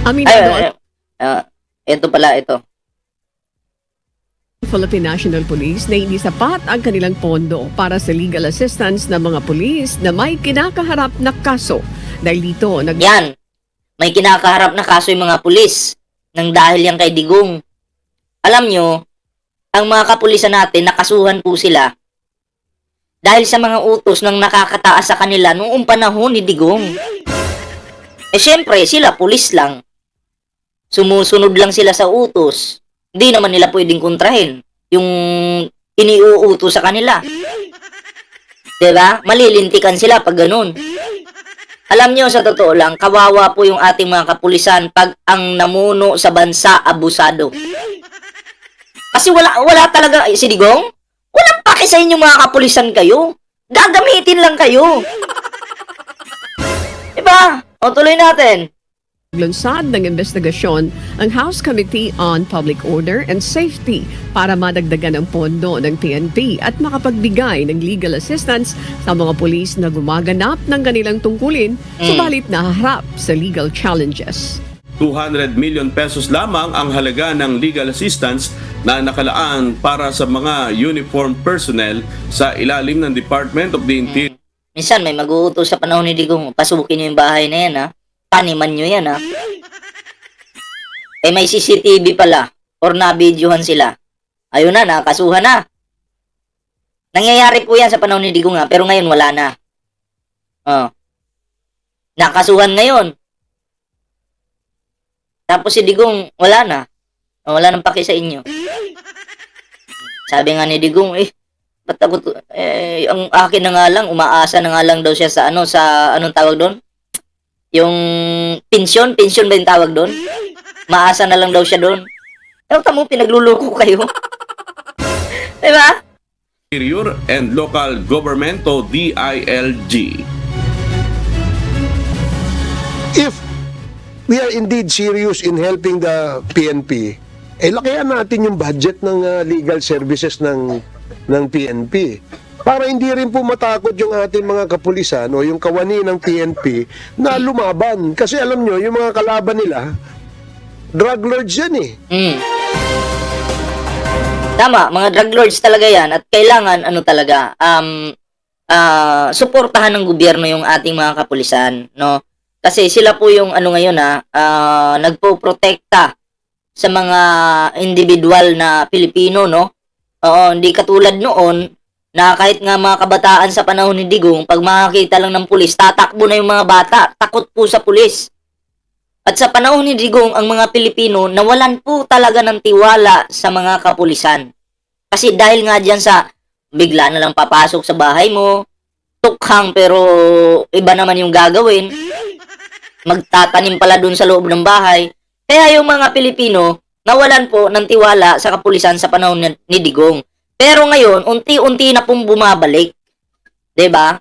Ay, Aminado ay, ah, ito pala, ito. ang Philippine National Police na hindi sapat ang kanilang pondo para sa legal assistance ng mga pulis na may kinakaharap na kaso. Dahil dito, nag Yan. May kinakaharap na kaso yung mga pulis nang dahil yan kay Digong. Alam nyo, ang mga kapulisan natin, nakasuhan po sila dahil sa mga utos ng nakakataas sa kanila noong panahon ni Digong. Eh syempre, sila pulis lang. Sumusunod lang sila sa utos. Hindi naman nila pwedeng kontrahin yung iniuutos sa kanila. 'Di ba? Malilintikan sila pag ganun. Alam nyo, sa totoo lang, kawawa po yung ating mga kapulisan pag ang namuno sa bansa abusado. Kasi wala, wala talaga, eh, si Digong, walang paki sa inyo mga kapulisan kayo. Gagamitin lang kayo. Diba? O, tuloy natin. Lunsad ng investigasyon ang House Committee on Public Order and Safety para madagdagan ang pondo ng PNP at makapagbigay ng legal assistance sa mga pulis na gumaganap ng kanilang tungkulin subalit nahaharap sa legal challenges. 200 million pesos lamang ang halaga ng legal assistance na nakalaan para sa mga uniform personnel sa ilalim ng Department of the Interior. Minsan may mag-uutos sa panahon ni Digong, pasukin nyo yung bahay na yan ha. Taniman nyo yan ha. Eh may CCTV pala or nabidyohan sila. Ayun na, nakasuhan na. Nangyayari po yan sa panahon ni Digong ha, pero ngayon wala na. Oh. Nakasuhan ngayon. Tapos si Digong, wala na. Oh, wala nang paki sa inyo. Sabi nga ni Digong, eh, ba't ako, eh, ang akin na nga lang, umaasa na nga lang daw siya sa ano, sa, anong tawag doon? Yung pensyon, pensyon ba yung tawag doon? Maasa na lang daw siya doon. Pero tamo, pinagluloko kayo. diba? Interior and Local Government o DILG. if we are indeed serious in helping the PNP, eh lakihan natin yung budget ng uh, legal services ng ng PNP. Para hindi rin po matakot yung ating mga kapulisan o yung kawani ng PNP na lumaban. Kasi alam nyo, yung mga kalaban nila, drug lords yan eh. Mm. Tama, mga drug lords talaga yan at kailangan ano talaga um ah suportahan ng gobyerno yung ating mga kapulisan, no? Kasi sila po yung ano ngayon ha, ah, nagpo-protekta sa mga individual na Pilipino, no? Oo, hindi katulad noon na kahit nga mga kabataan sa panahon ni Digong, pag makakita lang ng pulis, tatakbo na yung mga bata, takot po sa pulis. At sa panahon ni Digong, ang mga Pilipino nawalan po talaga ng tiwala sa mga kapulisan. Kasi dahil nga dyan sa bigla na lang papasok sa bahay mo, tukhang pero iba naman yung gagawin, magtatanim pala dun sa loob ng bahay. Kaya yung mga Pilipino nawalan po ng tiwala sa kapulisan sa panahon ni Digong. Pero ngayon, unti-unti na pong bumabalik. 'Di ba?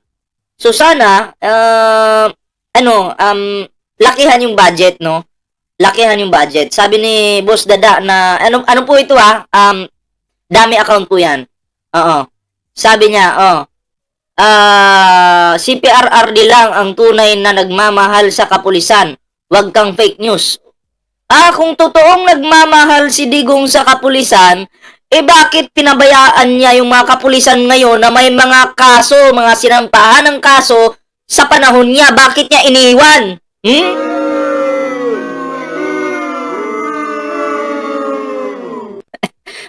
So sana uh, ano, um lakihan yung budget, no? Lakihan yung budget. Sabi ni Boss Dada na ano ano po ito ah? Um dami account po 'yan. Oo. Sabi niya, oh. Ah, CPRRD lang ang tunay na nagmamahal sa kapulisan. Huwag kang fake news. Ah, kung totoong nagmamahal si Digong sa kapulisan, eh bakit pinabayaan niya yung mga kapulisan ngayon na may mga kaso, mga sinampahan ng kaso sa panahon niya? Bakit niya iniwan? Hmm?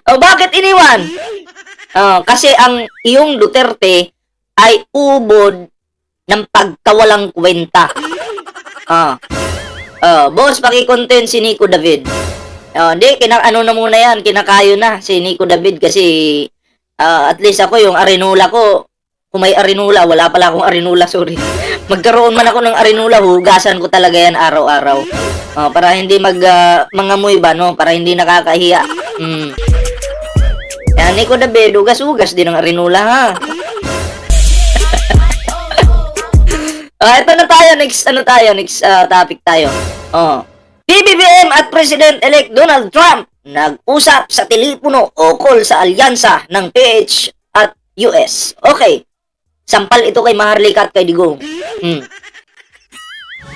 o bakit iniwan? Oh, kasi ang iyong Duterte ay ubod ng pagkawalang kwenta. Ah. Oh, boss, paki-content si Nico David. Oh, hindi, kina ano na muna yan, kinakayo na si Nico David kasi ah, at least ako yung arinula ko, kung may arinula, wala pala akong arinula, sorry. Magkaroon man ako ng arinula, hugasan ko talaga yan araw-araw. Oh, para hindi mag ah, mangamoy ba, no? Para hindi nakakahiya. Mm. Yan, Nico David, hugas-hugas din ang arinula, ha? Ah, ito na tayo. Next, ano tayo? Next ah, topic tayo. Oh. PBBM at President-elect Donald Trump nag-usap sa telepono ukol sa alyansa ng PH at US. Okay. Sampal ito kay Maharlika at kay Digong. Hmm.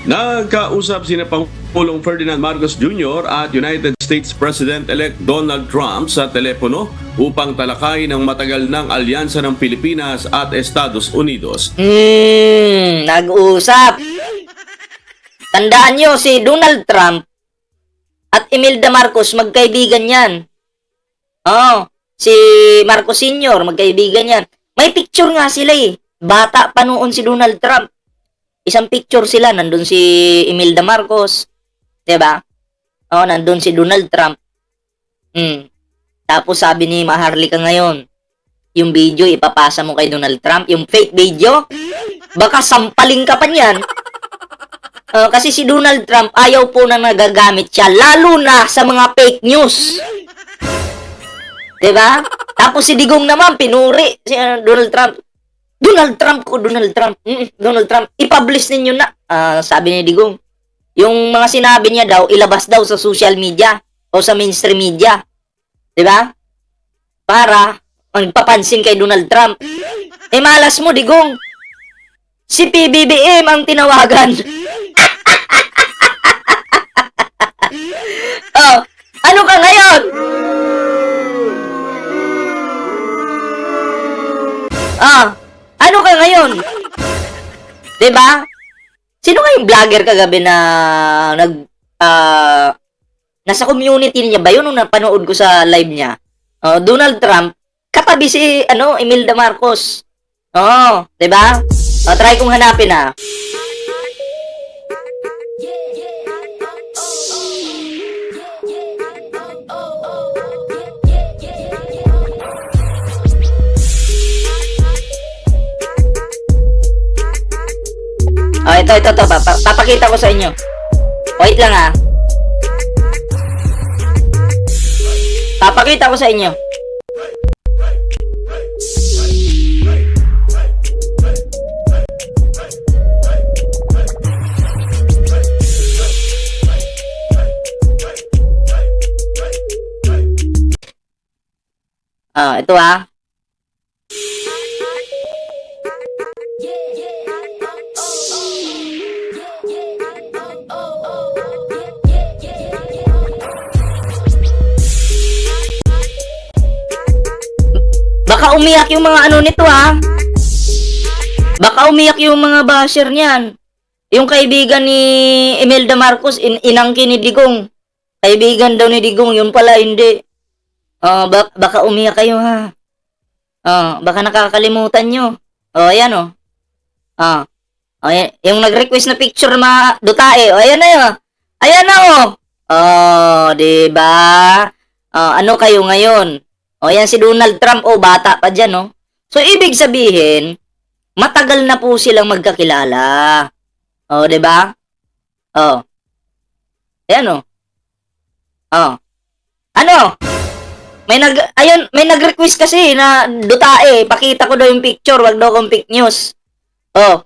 Nagkausap sina Pangulong Ferdinand Marcos Jr. at United States President-elect Donald Trump sa telepono upang talakayin ang matagal ng alyansa ng Pilipinas at Estados Unidos. Hmm, nag-usap. Tandaan nyo, si Donald Trump at Imelda Marcos, magkaibigan yan. Oo, si Marcos Sr., magkaibigan yan. May picture nga sila eh. Bata pa noon si Donald Trump. Isang picture sila, nandun si Imelda Marcos. ba? Oo, nandun si Donald Trump. Hmm. Tapos sabi ni Maharlika ngayon, yung video ipapasa mo kay Donald Trump, yung fake video, baka sampaling ka pa niyan. Uh, kasi si Donald Trump ayaw po na nagagamit siya, lalo na sa mga fake news. 'Di ba? Tapos si Digong naman pinuri si uh, Donald Trump. Donald Trump ko, Donald Trump. Mm, Donald Trump, i-publish ninyo na. Ah, sabi ni Digong. Yung mga sinabi niya daw, ilabas daw sa social media o sa mainstream media. 'Di ba? Para magpapansin kay Donald Trump. Eh malas mo, Digong. Si PBBM ang tinawagan. Ano ka ngayon? Ah, ano ka ngayon? 'Di ba? Sino nga yung vlogger kagabi na nag ah nasa community niya ba yun nung napanood ko sa live niya? Oh, Donald Trump katabi si ano Imelda Marcos. Oo, 'di ba? Oh, try kong hanapin ah. Ito, ito, ito. Papa, papakita ko sa inyo. Wait lang ah. Papakita ko sa inyo. Ah, ito ah. Baka umiyak yung mga ano nito ha. Baka umiyak yung mga basher niyan. Yung kaibigan ni Imelda Marcos, in inangkin ni Digong. Kaibigan daw ni Digong, yun pala hindi. Oh, ba- baka umiyak kayo ha. Oh, baka nakakalimutan nyo. Oh, ayan oh. Ah. Oh, y- yung nag-request na picture mga dutae. Oh, ayan na yun. Ayan na oh. Oh, 'di ba? Oh, ano kayo ngayon? O yan si Donald Trump, o bata pa dyan, no? So, ibig sabihin, matagal na po silang magkakilala. O, di ba? O. Ayan, o. O. Ano? May nag, ayun, may nag-request kasi na dutae, pakita ko daw yung picture, wag daw kong fake news. O.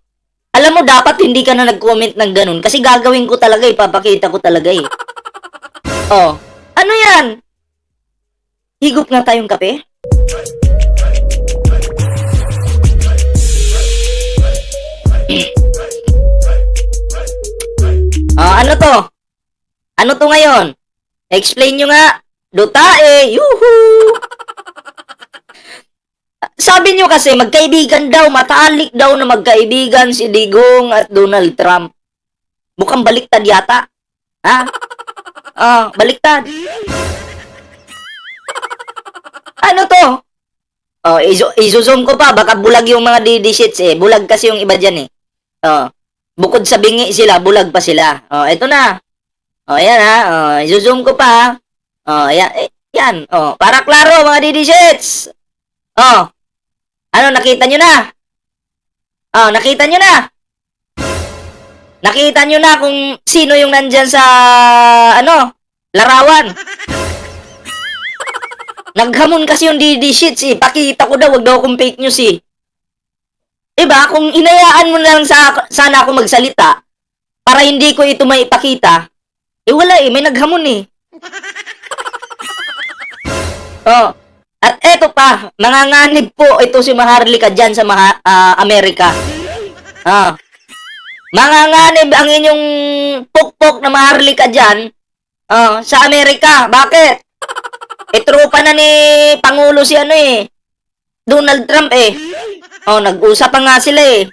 Alam mo, dapat hindi ka na nag-comment ng ganun kasi gagawin ko talaga, ipapakita ko talaga eh. O. Ano yan? Higop nga tayong kape? Ah, ano to? Ano to ngayon? Explain nyo nga. Dutae, yuhu! Sabi nyo kasi, magkaibigan daw, matalik daw na magkaibigan si Digong at Donald Trump. Mukhang baliktad yata. Ha? Ah, baliktad. Ano to? Oh, izo izo-zoom ko pa baka bulag yung mga DD sheets eh. Bulag kasi yung iba diyan eh. Oh. Bukod sa bingi sila, bulag pa sila. Oh, eto na. Oh, ayan ha. Oh, izo-zoom ko pa. Oh, ayan. Eh, yan. Oh, para klaro mga DD sheets. Oh. Ano nakita nyo na? Oh, nakita nyo na? Nakita nyo na kung sino yung nandyan sa ano, larawan. Naghamon kasi yung DD sheets eh. Pakita ko daw, wag daw akong fake news eh. Diba? Kung inayaan mo na lang sa, sana ako magsalita para hindi ko ito may ipakita, eh wala eh, may naghamon eh. oh. At eto pa, nanganganib po ito si Maharlika dyan sa Maha, ah, Amerika. Ah. Manganganib ang inyong pukpok na maharlika dyan oh, sa Amerika. Bakit? E tropa na ni Pangulo si ano eh. Donald Trump eh. Oh, nag-usap pa nga sila eh.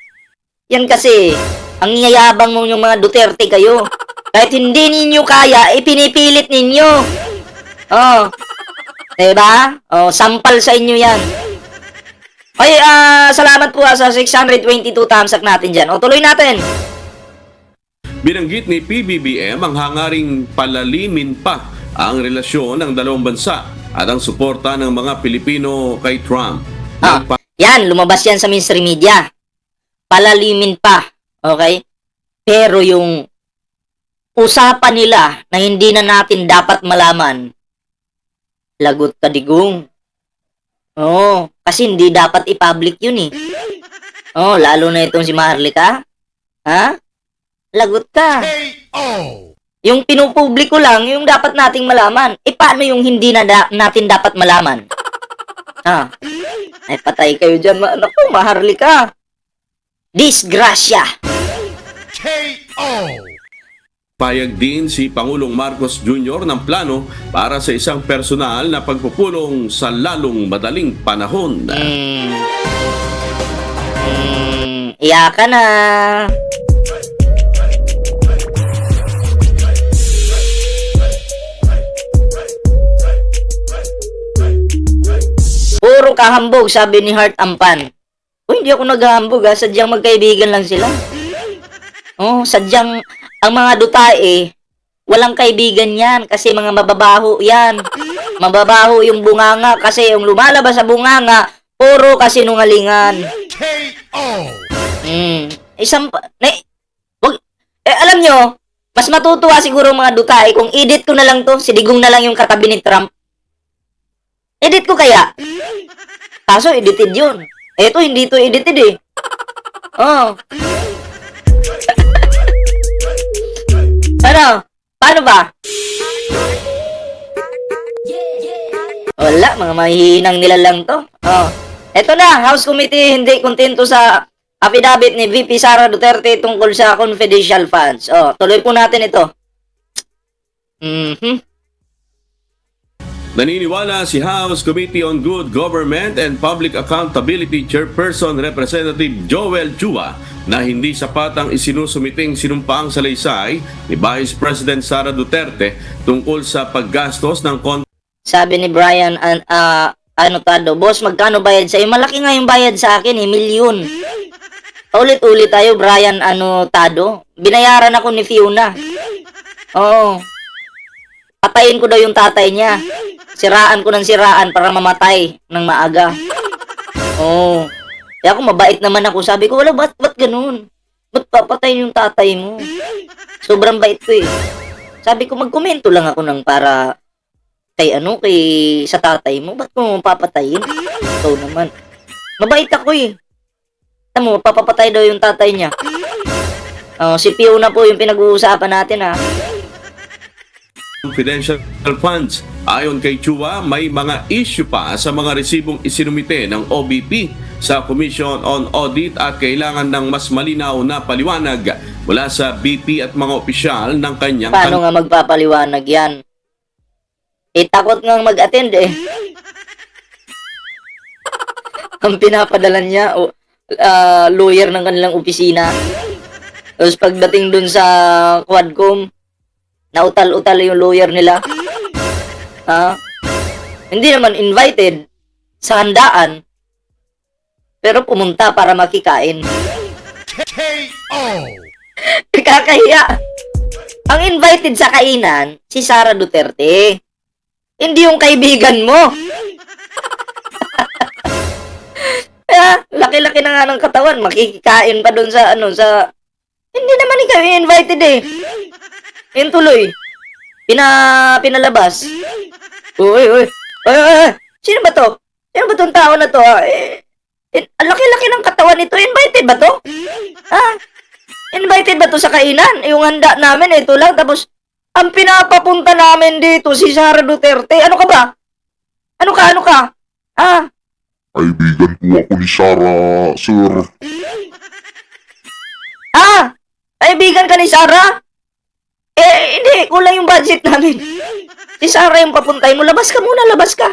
Yan kasi, ang yayabang mo yung mga Duterte kayo. Kahit hindi ninyo kaya, ipinipilit ninyo. Oh. Diba? Oh, sampal sa inyo yan. Oy, ah, salamat po ah, sa 622 thumbs up natin dyan. O, tuloy natin. Binanggit ni PBBM ang hangaring palalimin pa ang relasyon ng dalawang bansa at ang suporta ng mga Pilipino kay Trump. Ah. Yan, lumabas yan sa mainstream media. Palalimin pa. Okay? Pero yung usapan nila na hindi na natin dapat malaman, lagot ka digong. Oo, kasi hindi dapat i-public yun eh. Oo, lalo na itong si Maharlika. Ha? Lagot ka. Yung pinupubliko lang, yung dapat nating malaman. E paano yung hindi na da- natin dapat malaman? Ha? Ay, patay kayo dyan. Ma- Naku, Maharlika. Disgrasya. Payag din si Pangulong Marcos Jr. ng plano para sa isang personal na pagpupulong sa lalong madaling panahon. Hmm. Hmm. Iyakan na. Kahambog, sabi ni Heart Ampan. Uy, hindi ako naghahambog ha. Sadyang magkaibigan lang sila. Oh, sadyang ang mga dutae, walang kaibigan yan kasi mga mababaho yan. Mababaho yung bunganga kasi yung lumalabas sa bunganga, puro kasinungalingan. Mm. Isang, pa- na, wag, eh, alam nyo, mas matutuwa siguro mga dutae kung edit ko na lang to, sidigong na lang yung katabi ni Trump. Edit ko kaya? Kaso edited yun. Eto, hindi to edited eh. Oh. ano? Paano ba? Wala, mga mahihinang nila lang to. Oh. Eto na, House Committee hindi kontento sa affidavit ni VP Sara Duterte tungkol sa confidential funds. Oh, tuloy po natin ito. Mhm. Naniniwala si House Committee on Good Government and Public Accountability Chairperson Representative Joel Chua na hindi sapat ang isinusumiting sinumpaang salaysay ni Vice President Sara Duterte tungkol sa paggastos ng kon Sabi ni Brian, an, ah, ano tado, boss, magkano bayad sa'yo? Malaki nga yung bayad sa akin, eh, milyon. Ulit-ulit tayo, Brian, ano tado. Binayaran ako ni Fiona. Oo. Patayin ko daw yung tatay niya. Siraan ko ng siraan para mamatay ng maaga. Oo. Kaya ako mabait naman ako. Sabi ko, wala, ba't, ba't ganun? Ba't papatayin yung tatay mo? Sobrang bait ko eh. Sabi ko, magkomento lang ako ng para kay ano, kay sa tatay mo. Ba't mo papatayin? Ikaw naman. Mabait ako eh. Alam mo, papapatay daw yung tatay niya. Oh, si Pio na po yung pinag-uusapan natin ha. Confidential funds. Ayon kay Chua, may mga issue pa sa mga resibong isinumite ng OBP sa Commission on Audit at kailangan ng mas malinaw na paliwanag mula sa BP at mga opisyal ng kanyang Paano nga magpapaliwanag yan? Eh, takot nga mag-attend eh. Ang pinapadala niya, ah, lawyer ng kanilang opisina. Tapos pagdating dun sa Quadcom, nautal-utal yung lawyer nila. Ha? Hindi naman invited sa handaan, pero pumunta para makikain. Kakahiya. Ang invited sa kainan, si Sara Duterte. Hindi yung kaibigan mo. Kaya, laki-laki na nga ng katawan. Makikikain pa dun sa, ano, sa... Hindi naman ikaw invited eh. Yun tuloy. Pina, pinalabas. Uy, uy. Uy, uy, uy. Sino ba to? Sino ba tong tao na to? ah? Eh, eh, ang laki-laki ng katawan nito. Invited ba to? Ha? Invited ba to sa kainan? Yung handa namin, ito lang. Tapos, ang pinapapunta namin dito, si Sara Duterte. Ano ka ba? Ano ka, ano ka? Ah, Kaibigan po ako ni Sarah, sir. ah! Kaibigan ka ni Sarah? Hindi. Kulang yung budget namin. Si Sarah yung papuntay mo. Labas ka muna, labas ka.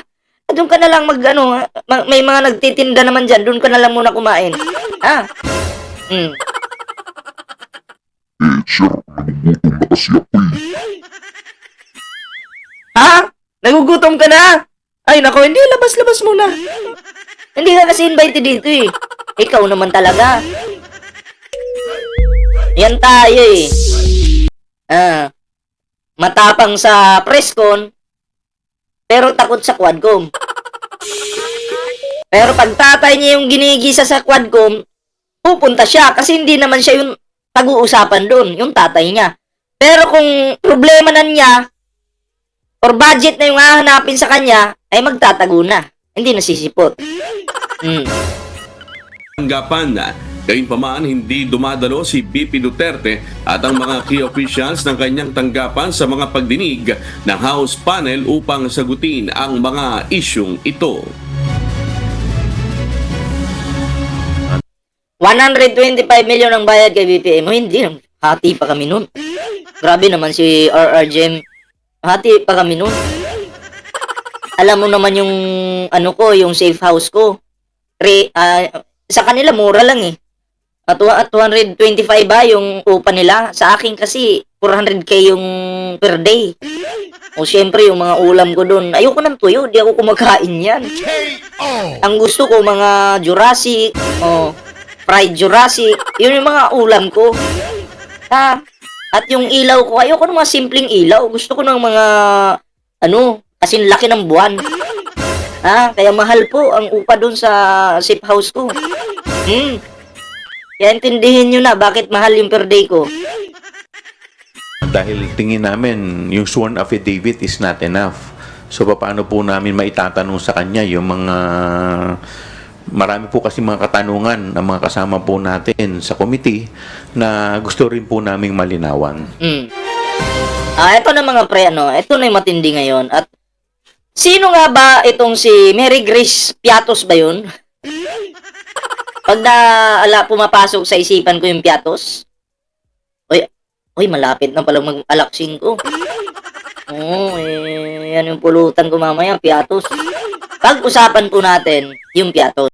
Doon ka na lang mag, ano, ma- may mga nagtitinda naman dyan. Doon ka na lang muna kumain. Ha? Hmm. Eh, sir, nagugutom na kasi ako eh. Ha? Nagugutom ka na? Ay, nako, hindi. Labas-labas muna. Hindi ka kasi invited dito eh. Ikaw naman talaga. Yan tayo eh. Ah. Matapang sa presscon, pero takot sa quadcom. Pero pag tatay niya yung ginigisa sa quadcom, pupunta siya kasi hindi naman siya yung pag-uusapan doon, yung tatay niya. Pero kung problema na niya, or budget na yung hahanapin sa kanya, ay magtatago na. Hindi nasisipot. Hmm. tanggapan na Gayunpaman, hindi dumadalo si BP Duterte at ang mga key officials ng kanyang tanggapan sa mga pagdinig ng House panel upang sagutin ang mga isyong ito. 125 million ang bayad kay BPM. Oh, hindi. Hati pa kami nun. Grabe naman si RRGM. Hati pa kami nun. Alam mo naman yung ano ko, yung safe house ko. Re, ah, sa kanila mura lang eh. At 225 ba yung upa nila? Sa akin kasi 400k yung per day. O syempre yung mga ulam ko doon. Ayoko ng tuyo, di ako kumakain yan. Ang gusto ko mga Jurassic, o fried Jurassic, yun yung mga ulam ko. Ha? At yung ilaw ko, ayoko ng mga simpleng ilaw. Gusto ko ng mga, ano, kasing laki ng buwan. Ha? Kaya mahal po ang upa doon sa safe house ko. Hmm. Kaya intindihin nyo na bakit mahal yung per day ko. Dahil tingin namin yung sworn affidavit is not enough. So paano po namin maitatanong sa kanya yung mga marami po kasi mga katanungan ng mga kasama po natin sa committee na gusto rin po naming malinawan. Hmm. Ah, eto na mga pre, ano, eto na yung matindi ngayon. At sino nga ba itong si Mary Grace Piatos ba yun? Pag na ala pumapasok sa isipan ko yung Piatos, Uy, uy, malapit na palang mag-alaksing ko. Oo, eh, yan yung pulutan ko mamaya, Piatos. Pag-usapan po natin yung Piatos.